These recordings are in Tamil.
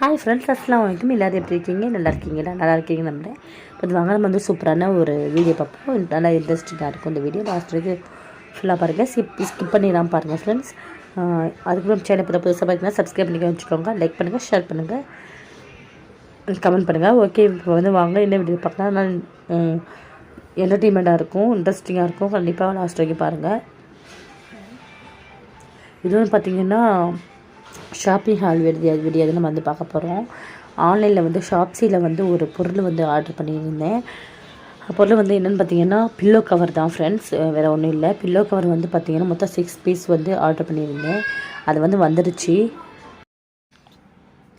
ஹாய் ஃப்ரெண்ட்ஸ் அஸ்லாம் வரைக்கும் எல்லோரும் எப்படி இருக்கீங்க? நல்லா இருக்கீங்களா? நல்லா இருக்கீங்க நம்புறேன் இப்போ வாங்க நம்ம வந்து சூப்பரான ஒரு வீடியோ பார்ப்போம். நல்லா இன்ட்ரெஸ்டிங்காக இருக்கும் இந்த வீடியோ. லாஸ்ட் வரைக்கும் ஃபுல்லாக பாருங்கள் ஸ்கிப் ஸ்கிப் பண்ணிடலாம் பாருங்கள் ஃப்ரெண்ட்ஸ் அதுக்கப்புறம் சேனல் இப்போ புதுசாக பார்த்தீங்கன்னா சப்ஸ்கிரைப் பண்ணிக்க வச்சுக்கோங்க. லைக் பண்ணுங்கள் ஷேர் பண்ணுங்கள் கமெண்ட் பண்ணுங்கள் ஓகே இப்போ வந்து வாங்க. என்ன வீடியோ பார்க்கலாம்? நான் என்டர்டெயின்மெண்ட்டாக இருக்கும் இன்ட்ரெஸ்டிங்காக இருக்கும். கண்டிப்பாக லாஸ்ட் வரைக்கும் பாருங்கள் இது வந்து பார்த்திங்கன்னா ஷாப்பிங் ஹால் வீடியோ வீடியோ தான் நம்ம வந்து பார்க்க போகிறோம் ஆன்லைனில் வந்து ஷாப்ஸியில் வந்து ஒரு பொருள் வந்து ஆர்டர் பண்ணியிருந்தேன். பொருள் வந்து என்னென்னு பார்த்தீங்கன்னா பில்லோ கவர் தான் ஃப்ரெண்ட்ஸ் வேறு ஒன்றும் இல்லை. பில்லோ கவர் வந்து பார்த்திங்கன்னா மொத்தம் சிக்ஸ் பீஸ் வந்து ஆர்டர் பண்ணியிருந்தேன். அது வந்து வந்துடுச்சு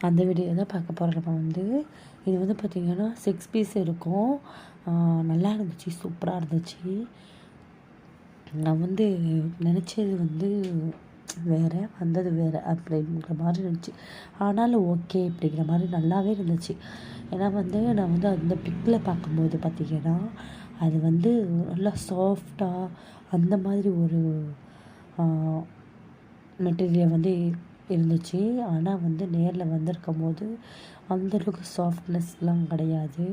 அந்த வீடியோ தான் பார்க்க போகிறோம் நம்ம வந்து இது வந்து பார்த்திங்கன்னா சிக்ஸ் பீஸ் இருக்கும். நல்லா இருந்துச்சு சூப்பராக இருந்துச்சு. நான் வந்து நினச்சது வந்து வேறு வந்தது வேறு அப்படிங்கிற மாதிரி இருந்துச்சு. ஆனாலும் ஓகே அப்படிங்கிற மாதிரி நல்லாவே இருந்துச்சு. ஏன்னா வந்து நான் வந்து அந்த பிக்கில் பார்க்கும்போது பார்த்திங்கன்னா அது வந்து நல்லா சாஃப்டாக அந்த மாதிரி ஒரு மெட்டீரியல் வந்து இருந்துச்சு. ஆனால் வந்து நேரில் வந்திருக்கும் போது அந்தளவுக்கு சாஃப்ட்னஸ்லாம் கிடையாது.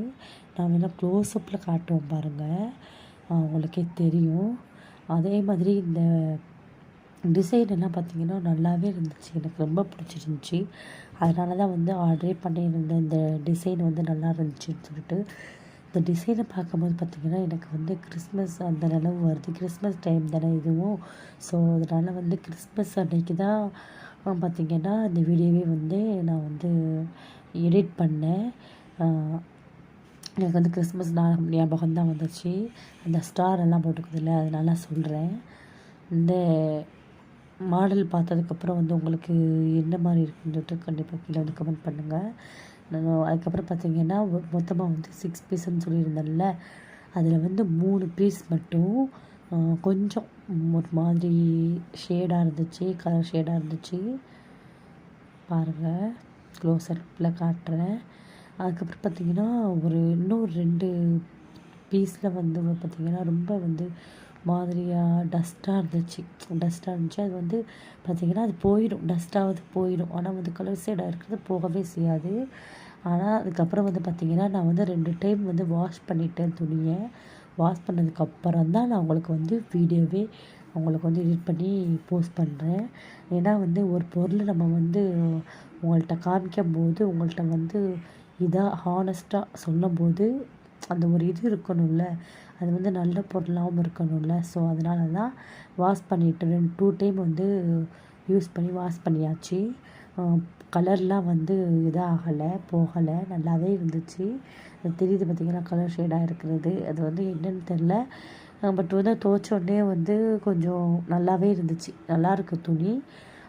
நான் வேணால் க்ளோஸ்அப்பில் காட்டுவோம் பாருங்கள் உங்களுக்கே தெரியும். அதே மாதிரி இந்த டிசைன் எல்லாம் பார்த்திங்கன்னா நல்லாவே இருந்துச்சு. எனக்கு ரொம்ப பிடிச்சிருந்துச்சி. அதனால தான் வந்து ஆர்டரே பண்ணியிருந்தேன் இந்த டிசைன் வந்து நல்லா இருந்துச்சுன்னு சொல்லிட்டு இந்த டிசைனை பார்க்கும்போது பார்த்திங்கன்னா எனக்கு வந்து கிறிஸ்மஸ் அந்த நிலவு வருது. கிறிஸ்மஸ் டைம் தானே இதுவும். ஸோ அதனால் வந்து கிறிஸ்மஸ் அன்னைக்கு தான் பார்த்திங்கன்னா இந்த வீடியோவே வந்து நான் வந்து எடிட் பண்ணேன். எனக்கு வந்து கிறிஸ்மஸ் நான் ஞாபகம் தான் வந்துச்சு. அந்த ஸ்டார் எல்லாம் போட்டுக்குதில்ல அதனால சொல்கிறேன் இந்த மாடல் பார்த்ததுக்கப்புறம் வந்து உங்களுக்கு என்ன மாதிரி இருக்குன்றது கண்டிப்பாக கீழே வந்து கமெண்ட் பண்ணுங்கள் அதுக்கப்புறம் பார்த்தீங்கன்னா மொத்தமாக வந்து சிக்ஸ் பீஸ்ன்னு சொல்லியிருந்தேன்ல அதில் வந்து மூணு பீஸ் மட்டும் கொஞ்சம் ஒரு மாதிரி ஷேடாக இருந்துச்சு கலர் ஷேடாக இருந்துச்சு. பாருங்கள் க்ளோஸப்பில் காட்டுறேன். அதுக்கப்புறம் பார்த்திங்கன்னா ஒரு இன்னும் ரெண்டு பீஸில் வந்து பார்த்திங்கன்னா ரொம்ப வந்து மாதிரியாக டஸ்ட்டாக இருந்துச்சு. டஸ்ட்டாக இருந்துச்சு. அது வந்து பார்த்திங்கன்னா அது போயிடும். டஸ்ட்டாவது போயிடும். ஆனால் வந்து கலர் சைடாக இருக்கிறது போகவே செய்யாது. ஆனால் அதுக்கப்புறம் வந்து பார்த்திங்கன்னா நான் வந்து ரெண்டு டைம் வந்து வாஷ் பண்ணிட்டேன் துணியை. வாஷ் பண்ணதுக்கப்புறம் தான் நான் உங்களுக்கு வந்து வீடியோவே உங்களுக்கு வந்து எடிட் பண்ணி போஸ்ட் பண்ணுறேன் ஏன்னா வந்து ஒரு பொருள் நம்ம வந்து உங்கள்கிட்ட காமிக்கும் போது உங்கள்கிட்ட வந்து இதாக ஹானஸ்ட்டாக சொல்லும்போது அந்த ஒரு இது இருக்கணும்ல. அது வந்து நல்ல பொருளாகவும் இருக்கணும்ல. ஸோ அதனால தான் வாஷ் பண்ணிவிட்டு ரெண்டு டூ டைம் வந்து யூஸ் பண்ணி வாஷ் பண்ணியாச்சு. கலர்லாம் வந்து இதாகலை போகலை நல்லாவே இருந்துச்சு. தெரியுது பார்த்திங்கன்னா கலர் ஷேடாக இருக்கிறது. அது வந்து என்னென்னு தெரில. பட் வந்து துவைச்சோடனே வந்து கொஞ்சம் நல்லாவே இருந்துச்சு. நல்லா இருக்குது துணி.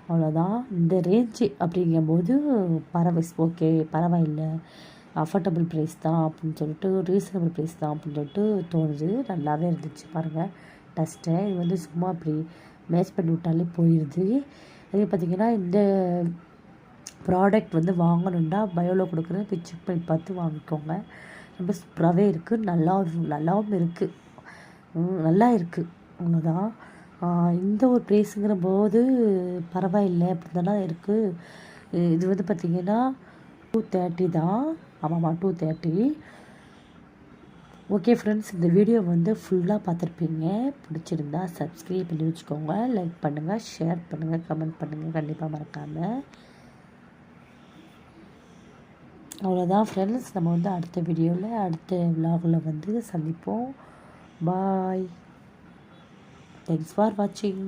அவ்வளோதான் இந்த ரேஞ்சு அப்படிங்கும்போது பரவாயில்ல ஓகே பரவாயில்லை. அஃபோர்டபுள் ப்ரைஸ் தான் அப்படின்னு சொல்லிட்டு ரீசனபிள் ப்ரைஸ் தான் அப்படின்னு சொல்லிட்டு தோணுது. நல்லாவே இருந்துச்சு பாருங்கள் டஸ்ட்டை இது வந்து சும்மா அப்படி மேட்ச் பண்ணி விட்டாலே போயிடுது அதே பார்த்திங்கன்னா இந்த ப்ராடக்ட் வந்து வாங்கணுன்னா பயோவில் கொடுக்குறது போய் செக் பண்ணி பார்த்து வாங்கிக்கோங்க. ரொம்ப சூப்பராகவே இருக்குது நல்லாவும் நல்லாவும் இருக்குது நல்லா இருக்குது அவ்வளோதான் இந்த ஒரு ப்ரைஸுங்கிற போது பரவாயில்லை அப்படி தானே இருக்குது இது வந்து பார்த்திங்கன்னா டூ தேர்ட்டி தான். ஆமாம்மா டூ தேர்ட்டி ஓகே ஃப்ரெண்ட்ஸ் இந்த வீடியோ வந்து ஃபுல்லாக பார்த்துருப்பீங்க. பிடிச்சிருந்தா சப்ஸ்கிரைப் பண்ணி வச்சுக்கோங்க. லைக் பண்ணுங்கள் ஷேர் பண்ணுங்கள் கமெண்ட் பண்ணுங்கள் கண்டிப்பாக மறக்காமல் அவ்வளோதான் ஃப்ரெண்ட்ஸ் நம்ம வந்து அடுத்த வீடியோவில் அடுத்த விலாகில் வந்து சந்திப்போம். பாய் தேங்க்ஸ் ஃபார் வாட்சிங்